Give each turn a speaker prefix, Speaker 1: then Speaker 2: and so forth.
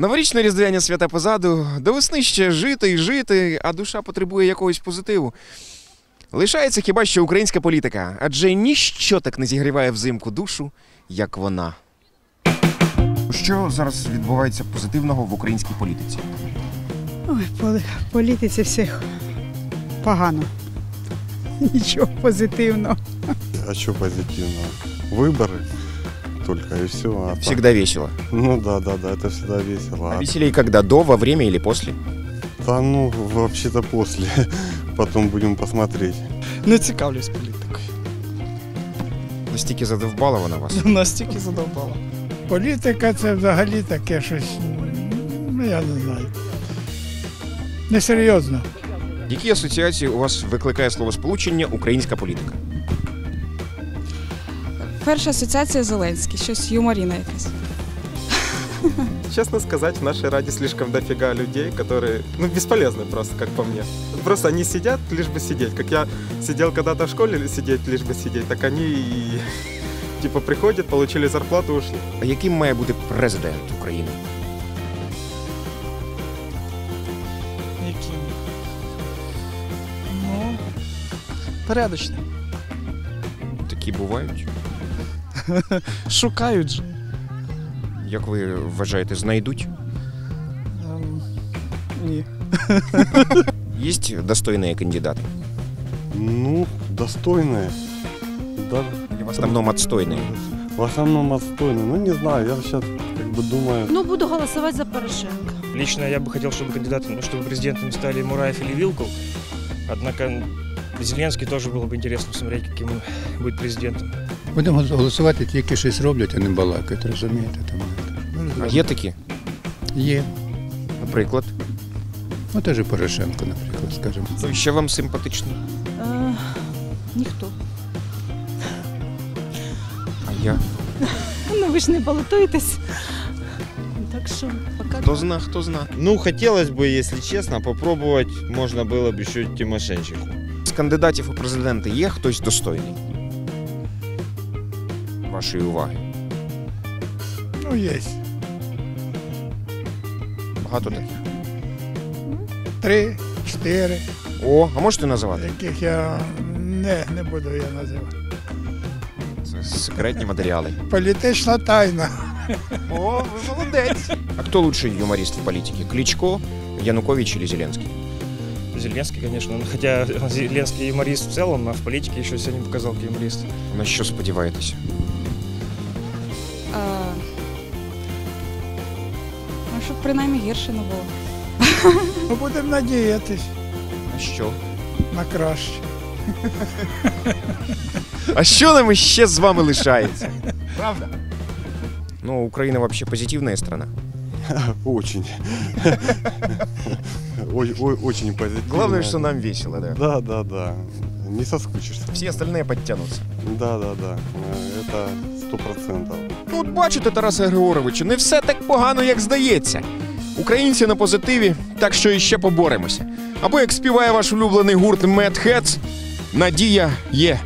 Speaker 1: Новорічно різдвяні свята позаду, до весни ще жити і жити, а душа потребує якогось позитиву. Лишається хіба що українська політика, адже ніщо так не зігріває взимку душу, як вона. Що зараз відбувається позитивного в українській політиці?
Speaker 2: Ой, поли- політиці все погано. Нічого позитивного.
Speaker 3: А что позитивного? Выборы только и все. А так-
Speaker 1: Всегда весело.
Speaker 3: Ну да, да, да, это всегда весело.
Speaker 1: А
Speaker 3: А
Speaker 1: веселей когда? До, во время или после?
Speaker 3: да, ну, вообще-то после. Потом будем посмотреть.
Speaker 4: Не цікавлюсь політикою.
Speaker 1: Настільки задовбала вона вас.
Speaker 4: Настільки задовбала.
Speaker 5: Політика це взагалі таке щось, ну я не знаю. Несерйозно.
Speaker 1: Які асоціації у вас викликає словосполучення українська політика?
Speaker 6: Перша асоціація Зеленський, щось юморіна якась.
Speaker 7: Честно сказать, в нашей Раде слишком дофига людей, которые, ну, бесполезны просто, как по мне. Просто они сидят, лишь бы сидеть. Как я сидел когда-то в школе сидеть, лишь бы сидеть, так они и, типа, приходят, получили зарплату, ушли.
Speaker 1: А яким має бути президент України?
Speaker 4: Які? Ну, порядочні.
Speaker 1: Такі бувають.
Speaker 4: Шукають же.
Speaker 1: Як ви вважаєте, знайдуть?
Speaker 4: Ем, ні.
Speaker 1: Є достойні кандидати?
Speaker 3: Ну, достойные. Да,
Speaker 1: Или в основном отстойні?
Speaker 3: в основном отстойные. Ну, не знаю, я сейчас как бы думаю,
Speaker 8: Ну, буду голосовать за Порошенко.
Speaker 9: Лично я бы хотел, чтобы кандидатом, ну, чтобы президентом стали Мураев или Вилков. Однако Зеленский тоже было бы интересно посмотреть, каким он будет президентом.
Speaker 10: Будемо голосувати, тільки щось роблять, а не балакають, розумієте? Тому
Speaker 1: А є такі?
Speaker 10: є.
Speaker 1: Наприклад.
Speaker 10: Ну, теж і Порошенко, наприклад, скажімо.
Speaker 1: Ну, Що вам симпатично?
Speaker 8: Е, ніхто.
Speaker 1: А я?
Speaker 8: Ну, ви ж не балотуєтесь. Так що, поки.
Speaker 1: Хто зна, хто зна.
Speaker 11: Ну, хотелось бы, если честно, попробовать можно было бы еще Тимошенчиху.
Speaker 1: З кандидатів у президенти є хтось достойний? Вашої уваги.
Speaker 5: Ну, є.
Speaker 1: Багато таких.
Speaker 5: Три, чотири,
Speaker 1: О, а можете називати?
Speaker 5: яких я не, не буду я називати.
Speaker 1: Це секретні матеріали.
Speaker 5: Політична тайна.
Speaker 1: О, ви молодець. А хто лучший юморист в політиці? Кличко, Янукович или Зеленский?
Speaker 9: Зеленский, конечно, ну, хотя Зеленский юморист в целом, а в политике еще себя не показал как юморист.
Speaker 1: На що сподіваєтесь?
Speaker 6: Щоб принаймні гірше не було.
Speaker 5: Ну, будемо надіятись
Speaker 1: На що?
Speaker 5: на краще.
Speaker 1: А що нам іще з вами лишається? Правда? Ну, Україна вообще позитивная страна.
Speaker 3: очень. Ой- ой- Очень позитивно.
Speaker 1: Главное, что нам весело, да.
Speaker 3: Да, да, да Не соскучишься.
Speaker 1: Всі остальные подтянутся.
Speaker 3: Да, да, да. Э, Это сто процентов.
Speaker 1: Ну, от бачите, Тарасе Григоровичу, не все так погано, як здається. Українці на позитиві, так що іще поборемося. Або як співає ваш улюблений гурт Mad Hats, надія є.